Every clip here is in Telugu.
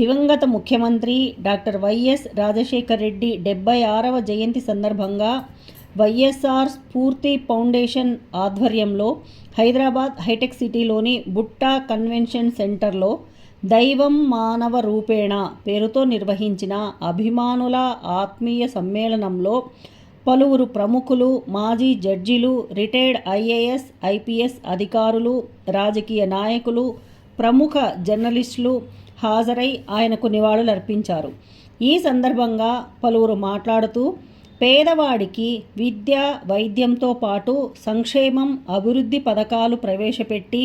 దివంగత ముఖ్యమంత్రి డాక్టర్ వైఎస్ రాజశేఖర రెడ్డి డెబ్బై ఆరవ జయంతి సందర్భంగా వైఎస్ఆర్ స్ఫూర్తి ఫౌండేషన్ ఆధ్వర్యంలో హైదరాబాద్ హైటెక్ సిటీలోని బుట్టా కన్వెన్షన్ సెంటర్లో దైవం మానవ రూపేణ పేరుతో నిర్వహించిన అభిమానుల ఆత్మీయ సమ్మేళనంలో పలువురు ప్రముఖులు మాజీ జడ్జిలు రిటైర్డ్ ఐఏఎస్ ఐపీఎస్ అధికారులు రాజకీయ నాయకులు ప్రముఖ జర్నలిస్టులు హాజరై ఆయనకు నివాళులర్పించారు. ఈ సందర్భంగా పలువురు మాట్లాడుతూ పేదవాడికి విద్య వైద్యంతో పాటు సంక్షేమం అభివృద్ధి పథకాలు ప్రవేశపెట్టి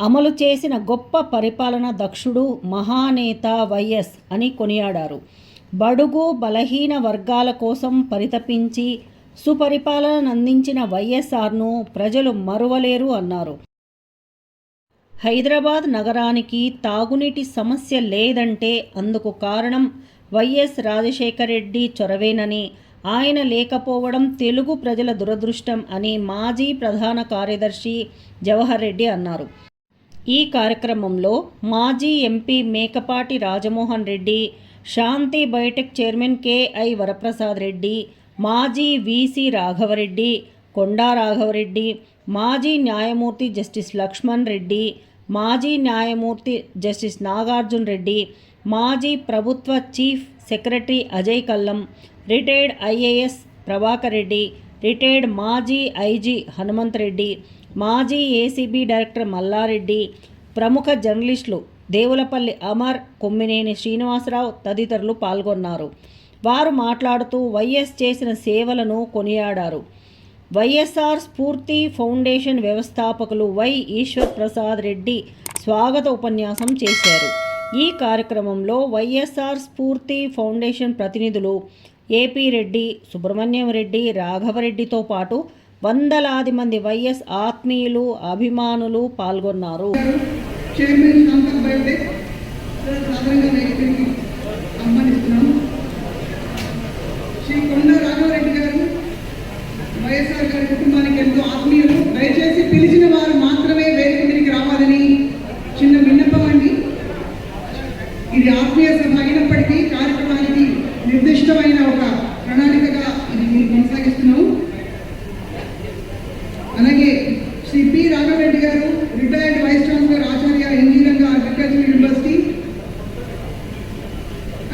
అమలు చేసిన గొప్ప పరిపాలన దక్షుడు మహానేత వైఎస్ అని కొనియాడారు. బడుగు బలహీన వర్గాల కోసం పరితపించి సుపరిపాలన అందించిన వైఎస్ఆర్ను ప్రజలు మరువలేరు అన్నారు. హైదరాబాద్ నగరానికి తాగునీటి సమస్య లేదంటే అందుకు కారణం వైఎస్ రాజశేఖర రెడ్డి చొరవేనని ఆయన లేకపోవడం తెలుగు ప్రజల దురదృష్టం అని మాజీ ప్రధాన కార్యదర్శి జవహర్ రెడ్డి అన్నారు. ఈ కార్యక్రమంలో మాజీ MP Mekapati Rajamohan Reddy Shanti Biotech chairman KI Varaprasad Reddy మాజీ వీసీ రాఘవరెడ్డి కొండా రాఘవరెడ్డి మాజీ న్యాయమూర్తి జస్టిస్ లక్ష్మణ్ రెడ్డి మాజీ న్యాయమూర్తి జస్టిస్ నాగార్జున రెడ్డి మాజీ ప్రభుత్వ chief secretary Ajay Kallam retired IAS Prabhakar Reddy retired మాజీ ఐజీ హనుమంత్ రెడ్డి మాజీ ఏసీబీ డైరెక్టర్ మల్లారెడ్డి ప్రముఖ జర్నలిస్టులు దేవులపల్లి అమర్ కొమ్మినేని శ్రీనివాసరావు తదితరులు పాల్గొన్నారు. వారు మాట్లాడుతూ వైఎస్ చేసిన సేవలను కొనియాడారు. వైఎస్ఆర్ స్ఫూర్తి ఫౌండేషన్ వ్యవస్థాపకులు వై ఈశ్వర్ ప్రసాద్ రెడ్డి స్వాగత ఉపన్యాసం చేశారు. ఈ కార్యక్రమంలో వైఎస్ఆర్ స్ఫూర్తి ఫౌండేషన్ ప్రతినిధులు ఏపీ రెడ్డి సుబ్రహ్మణ్యం రెడ్డి రాఘవరెడ్డితో పాటు వందలాది మంది వైఎస్ ఆత్మీయులు అభిమానులు పాల్గొన్నారు. శ్రీ కొండ వైఎస్ఆర్ గారి కుటుంబానికి ఎంతో ఆత్మీయులు. దయచేసి పిలిచిన వారు మాత్రమే వేదిక మీదకి రావాలని చిన్న విన్నపం అండి. ఇది ఆత్మీయ సభ అయినప్పటికీ కార్యక్రమానికి నిర్దిష్టమైన ఒక ప్రణాళికగా ఇది మేము కొనసాగిస్తున్నాము అలాగే శ్రీ పి రాఘవరెడ్డి గారు retired vice chancellor Acharya engineering agriculture university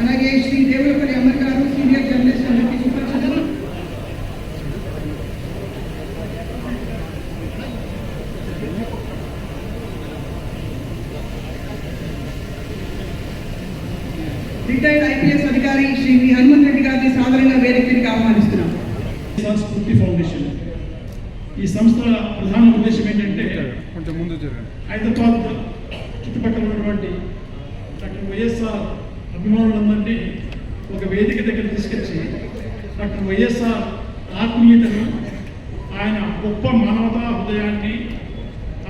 అలాగే శ్రీ దేవులపల్లి అమర్ గారు సీనియర్ జర్నలిస్ట్ అందరికీ సుపరిచితులు రిటైర్డ్ ఐపీఎస్ అధికారి శ్రీ వి హనుమంత్ రెడ్డి గారిని సాధారణంగా వేదికకి ఆహ్వానిస్తున్నాం. వైఎస్ఆర్ స్ఫూర్తి ఫౌండేషన్. ఈ సంస్థ ప్రధాన ఉద్దేశం ఏంటంటే కొంచెం ముందు హైదరాబాద్ చుట్టుపక్కల ఉన్నటువంటి డాక్టర్ వైఎస్ఆర్ అభిమానులందరినీ ఒక వేదిక దగ్గర తీసుకొచ్చి డాక్టర్ వైఎస్ఆర్ ఆత్మీయతను ఆయన గొప్ప మానవతా హృదయాన్ని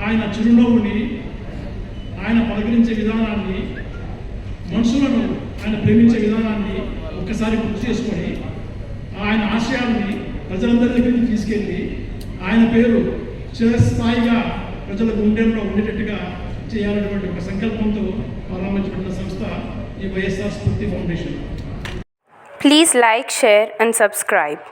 ఆయన చిరునవ్వుని ఆయన పలకరించే విధానాన్ని మనుషులను ఆయన ప్రేమించే విధానాన్ని ఒక్కసారి గుర్తు చేసుకొని ఆయన ఆశయాల్ని ప్రజలందరి దగ్గరికి తీసుకెళ్ళి ఆయన పేరు చిరస్థాయిగా ప్రజల గుండెల్లో ఉండేటట్టుగా చేయాలన్నటువంటి ఒక సంకల్పంతో ప్రారంభించబడిన సంస్థ ఈ YSR Spoorthi foundation. Please like share and subscribe